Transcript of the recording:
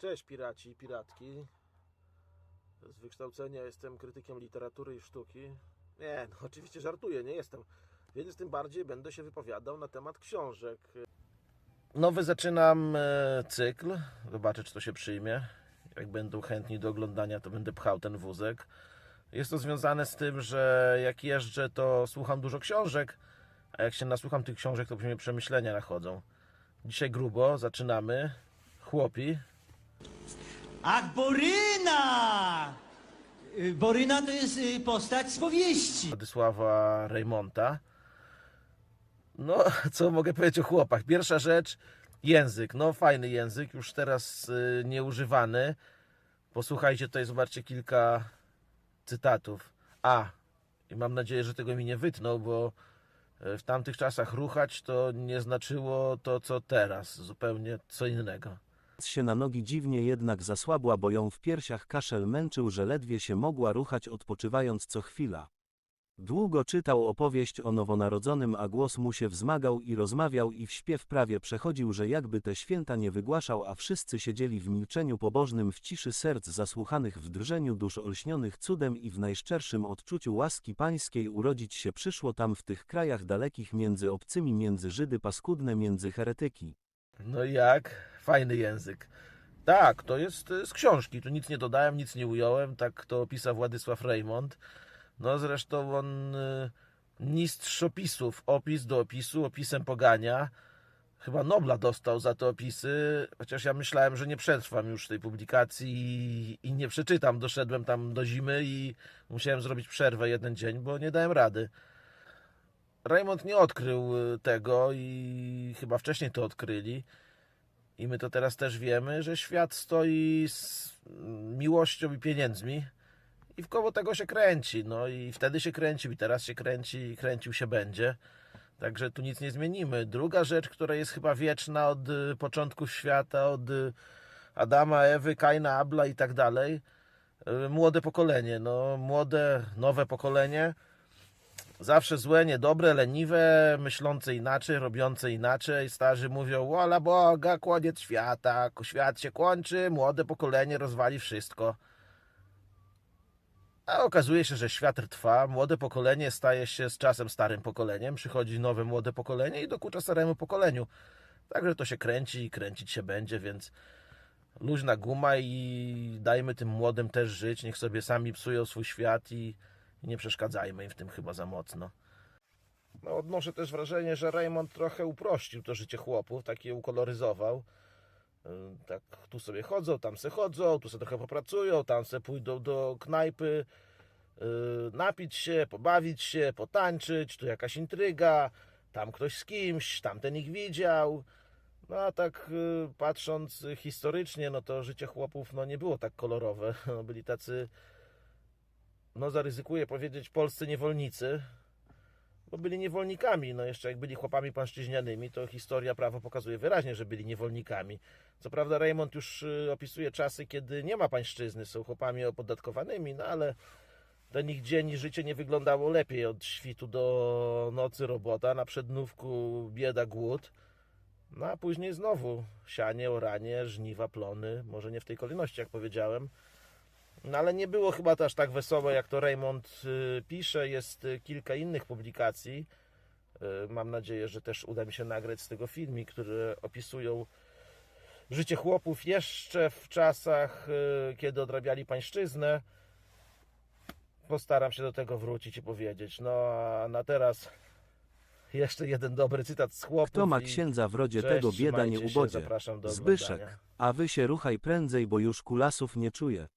Cześć piraci i piratki. Z wykształcenia jestem krytykiem literatury i sztuki. Nie, no oczywiście żartuję, nie jestem. Więc tym bardziej będę się wypowiadał na temat książek. Nowy zaczynam e, cykl. Zobaczę, czy to się przyjmie. Jak będą chętni do oglądania, to będę pchał ten wózek. Jest to związane z tym, że jak jeżdżę, to słucham dużo książek, a jak się nasłucham tych książek, to później przemyślenia nachodzą. Dzisiaj grubo, zaczynamy. Chłopi, Ach, Boryna! Y, Boryna to jest y, postać z powieści. Władysława Reymonta. No, co mogę powiedzieć o chłopach? Pierwsza rzecz, język. No, fajny język, już teraz y, nieużywany. Posłuchajcie tutaj, zobaczcie kilka cytatów. A, i mam nadzieję, że tego mi nie wytnął, bo w tamtych czasach ruchać to nie znaczyło to, co teraz. Zupełnie co innego. Się na nogi dziwnie jednak zasłabła, bo ją w piersiach kaszel męczył, że ledwie się mogła ruchać odpoczywając co chwila. Długo czytał opowieść o nowonarodzonym, a głos mu się wzmagał i rozmawiał i w śpiew prawie przechodził, że jakby te święta nie wygłaszał, a wszyscy siedzieli w milczeniu pobożnym w ciszy serc zasłuchanych w drżeniu dusz olśnionych cudem i w najszczerszym odczuciu łaski pańskiej urodzić się przyszło tam w tych krajach dalekich między obcymi, między Żydy paskudne, między heretyki. No jak? Fajny język. Tak, to jest y, z książki. Tu nic nie dodałem, nic nie ująłem. Tak to opisał Władysław Reymont. No zresztą on y, mistrz opisów. Opis do opisu, opisem pogania. Chyba Nobla dostał za te opisy, chociaż ja myślałem, że nie przetrwam już tej publikacji i, i nie przeczytam. Doszedłem tam do zimy i musiałem zrobić przerwę jeden dzień, bo nie dałem rady. Raymond nie odkrył y, tego i chyba wcześniej to odkryli. I my to teraz też wiemy, że świat stoi z miłością i pieniędzmi i w koło tego się kręci. No i wtedy się kręcił i teraz się kręci i kręcił się będzie. Także tu nic nie zmienimy. Druga rzecz, która jest chyba wieczna od y, początków świata, od y, Adama, Ewy, Kaina, Abla i tak dalej. y, Młode pokolenie, no młode, nowe pokolenie Zawsze złe, niedobre, leniwe, myślące inaczej, robiące inaczej. Starzy mówią, wola Boga, koniec świata, świat się kończy, młode pokolenie rozwali wszystko. A okazuje się, że świat trwa, młode pokolenie staje się z czasem starym pokoleniem, przychodzi nowe młode pokolenie i dokucza staremu pokoleniu. Także to się kręci i kręcić się będzie, więc luźna guma i dajmy tym młodym też żyć, niech sobie sami psują swój świat i nie przeszkadzajmy im w tym chyba za mocno. No, odnoszę też wrażenie, że Raymond trochę uprościł to życie chłopów, tak je ukoloryzował. Yy, Tak tu sobie chodzą, tam se chodzą, tu sobie trochę popracują, tam se pójdą do knajpy, yy, napić się, pobawić się, potańczyć, tu jakaś intryga, tam ktoś z kimś, tamten ich widział. No a tak yy, patrząc historycznie, no to życie chłopów no, nie było tak kolorowe. No, byli tacy no zaryzykuję powiedzieć, polscy niewolnicy, bo byli niewolnikami. No jeszcze jak byli chłopami pańszczyźnianymi, to historia prawo pokazuje wyraźnie, że byli niewolnikami. Co prawda Raymond już y, opisuje czasy, kiedy nie ma pańszczyzny, są chłopami opodatkowanymi, no ale ten ich dzień i życie nie wyglądało lepiej. Od świtu do nocy robota, na przednówku bieda, głód. No a później znowu sianie, oranie, żniwa, plony. Może nie w tej kolejności, jak powiedziałem. No ale nie było chyba to aż tak wesoło, jak to Raymond y, pisze. Jest y, kilka innych publikacji. Y, Mam nadzieję, że też uda mi się nagrać z tego filmik, które opisują życie chłopów jeszcze w czasach, kiedy odrabiali pańszczyznę. Postaram się do tego wrócić i powiedzieć. No a na teraz jeszcze jeden dobry cytat z chłopów. Kto ma księdza w rodzie, cześć, tego bieda nie się, ubodzie. Zbyszek, a wy się ruchaj prędzej, bo już kulasów nie czuję.